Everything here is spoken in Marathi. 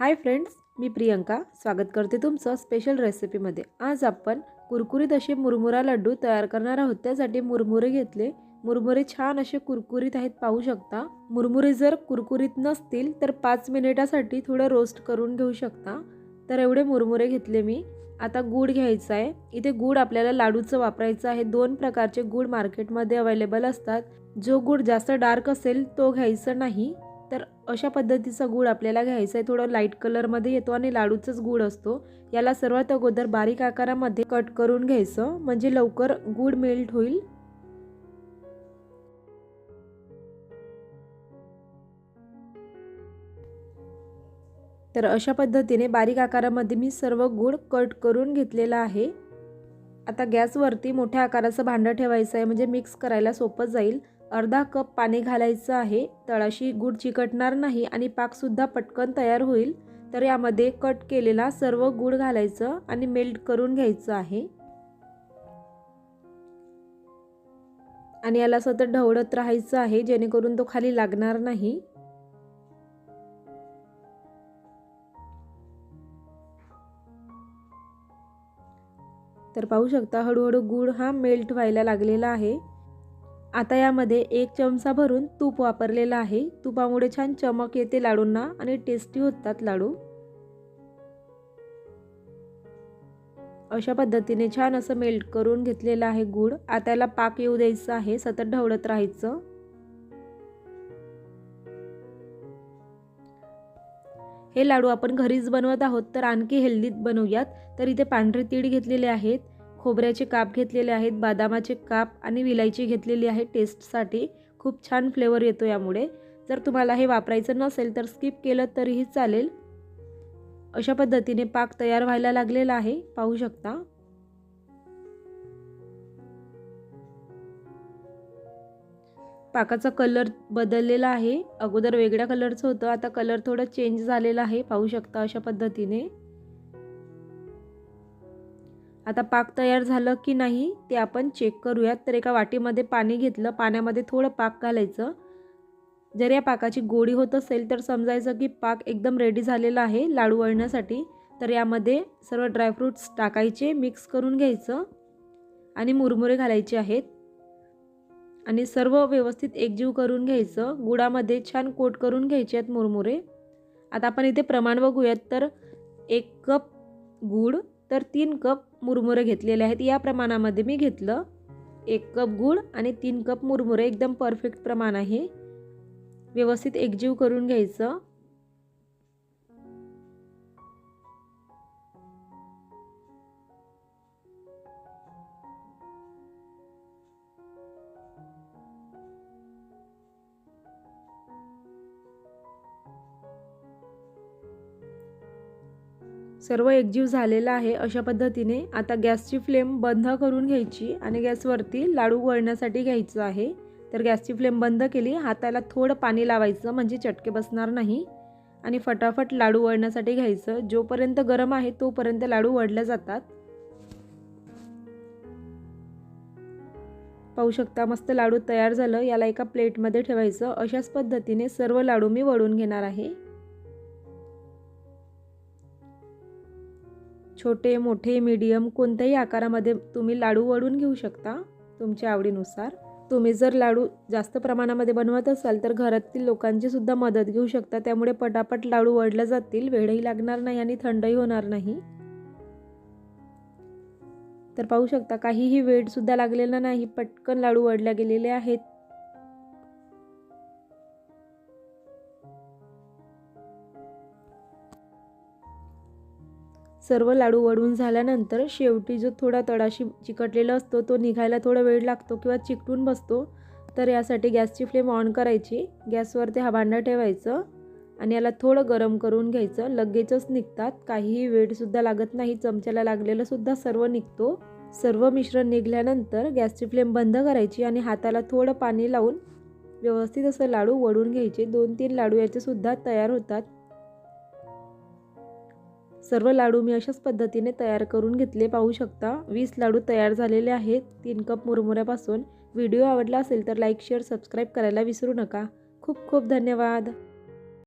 हाय फ्रेंड्स मी प्रियंका. स्वागत करते तुमचं स्पेशल रेसिपीमध्ये आज आपण कुरकुरीत असे मुरमुरा लड्डू तयार करणार आहोत. त्यासाठी मुरमुरे घेतले. मुरमुरे छान असे कुरकुरीत आहेत पाहू शकता. मुरमुरे जर कुरकुरीत नसतील तर पाच मिनिटासाठी थोडं रोस्ट करून घेऊ शकता. तर एवढे मुरमुरे घेतले मी. आता गूळ घ्यायचा आहे. इथे गूळ आपल्याला लाडूचं वापरायचं आहे. दोन प्रकारचे गूळ मार्केटमध्ये अवेलेबल असतात. जो गूळ जास्त डार्क असेल तो घ्यायचा नाही. तर अशा पद्धतीचा गूळ आपल्याला घ्यायचा आहे. थोडं लाइट कलरमध्ये येतो आणि लाडूचाच गूळ असतो. याला सर्वात अगोदर बारीक आकारामध्ये कट करून घ्यायचं. म्हणजे लवकर गूळ मेल्ट होईल. तर अशा पद्धतीने बारीक आकारामध्ये मी सर्व गूळ कट करून घेतलेला आहे. आता गॅसवरती मोठ्या आकाराचं भांडं ठेवायचं आहे. म्हणजे मिक्स करायला सोपं जाईल. अर्धा कप पाणी घालायचं आहे. तळाशी गूळ चिकटणार नाही आणि पाकसुद्धा पटकन तयार होईल. तर यामध्ये कट केलेला सर्व गूळ घालायचं आणि मेल्ट करून घ्यायचं आहे. आणि याला सतत ढवळत राहायचं आहे जेणेकरून तो खाली लागणार नाही. तर पाहू शकता हळूहळू गूळ हा मेल्ट व्हायला लागलेला आहे. आता यामध्ये एक चमचा भरून तूप वापरलेला आहे. तुपामुळे छान चमक येते लाडूंना आणि टेस्टी होतात लाडू. अशा पद्धतीने छान असं मेल्ट करून घेतलेलं आहे गूळ. आता याला पाक येऊ द्यायचं आहे सतत ढवळत राहायचं. हे लाडू आपण घरीच बनवत आहोत तर आणखी हेल्दीत बनवूयात. तर इथे पांढरे तीळ घेतलेले आहेत. खोबऱ्याचे काप घेतलेले आहेत बदामाचे काप आणि विलायची घेतलेली आहे. टेस्टसाठी खूप छान फ्लेवर येतो यामुळे. जर तुम्हाला हे वापरायचं नसेल तर स्किप केलं तरीही चालेल. अशा पद्धतीने पाक तयार व्हायला लागलेला आहे. पाहू शकता. पाकाचा कलर बदललेला आहे. अगोदर वेगळ्या कलरचं होतं आता कलर थोडं चेंज झालेला आहे. पाहू शकता अशा पद्धतीने. आता पाक तयार झालं की नाही ते आपण चेक करूयात. तर एका वाटीमध्ये पाणी घेतलं पाण्यामध्ये थोडं पाक घालायचं. जर या पाकाची गोडी होत असेल तर समजायचं की पाक एकदम रेडी झालेला आहे लाडू वळण्यासाठी. तर यामध्ये सर्व ड्रायफ्रूट्स टाकायचे मिक्स करून घ्यायचं आणि मुरमुरे घालायचे आहेत. आणि सर्व व्यवस्थित एकजीव करून घ्यायचं. गुळामध्ये छान कोट करून घ्यायचे आहेत मुरमुरे. आता आपण इथे प्रमाण बघूयात. तर एक कप गूळ तर तीन कप मुरमुरे घेतलेले आहेत. या प्रमाणामध्ये मी घेतलं एक कप गूळ आणि तीन कप मुरमुरे. एकदम परफेक्ट प्रमाण आहे. व्यवस्थित एकजीव करून घ्यायचं. सर्व एकजीव झालेला आहे अशा पद्धतीने. आता गॅसची फ्लेम बंद करून घ्यायची आणि गॅसवरती लाडू वळण्यासाठी घ्यायचं आहे. तर गॅसची फ्लेम बंद केली हाताला थोडं पाणी लावायचं म्हणजे चटके बसणार नाही. आणि फटाफट लाडू वळण्यासाठी घ्यायचं. जोपर्यंत गरम आहे तोपर्यंत लाडू वळले जातात. पाहू शकता मस्त लाडू तयार झालं. याला एका प्लेटमध्ये ठेवायचं. अशाच पद्धतीने सर्व लाडू मी वळून घेणार आहे. छोटे मोठे मीडियम कोणत्याही आकारामध्ये तुम्ही लाडू वळून घेऊ शकता तुमच्या आवडीनुसार. तुम्ही जर लाडू जास्त प्रमाणामध्ये बनवत असाल तर घरातील लोकांची सुद्धा मदत घेऊ शकता. त्यामुळे पटापट लाडू वळले जातील वेळही लागणार नाही आणि थंडही होणार नाही. तर पाहू शकता काहीही वेळसुद्धा लागलेला नाही. पटकन लाडू वडल्या गेलेले आहेत. सर्व लाडू वळून झाल्यानंतर शेवटी जो थोडा तळाशी चिकटलेला असतो तो निघायला थोडा वेळ लागतो किंवा चिकटून बसतो तर यासाठी गॅसची फ्लेम ऑन करायची. गॅसवरती हा भांडा ठेवायचं आणि याला थोडं गरम करून घ्यायचं. लगेचच निघतात. काहीही वेळसुद्धा लागत नाही. चमच्याला लागलेलंसुद्धा सर्व निघतो. सर्व मिश्रण निघल्यानंतर गॅसची फ्लेम बंद करायची आणि हाताला थोडं पाणी लावून व्यवस्थित असं लाडू वळून घ्यायचे. दोन तीन लाडू याचेसुद्धा तयार होतात. सर्व लाडू मी अशाच पद्धतीने तयार करून घेतले. पाहू शकता वीस लाडू तयार झालेले आहेत. तीन कप मुरमुऱ्यापासून. व्हिडिओ आवडला असेल तर लाईक शेअर सबस्क्राईब करायला विसरू नका. खूप खूप धन्यवाद.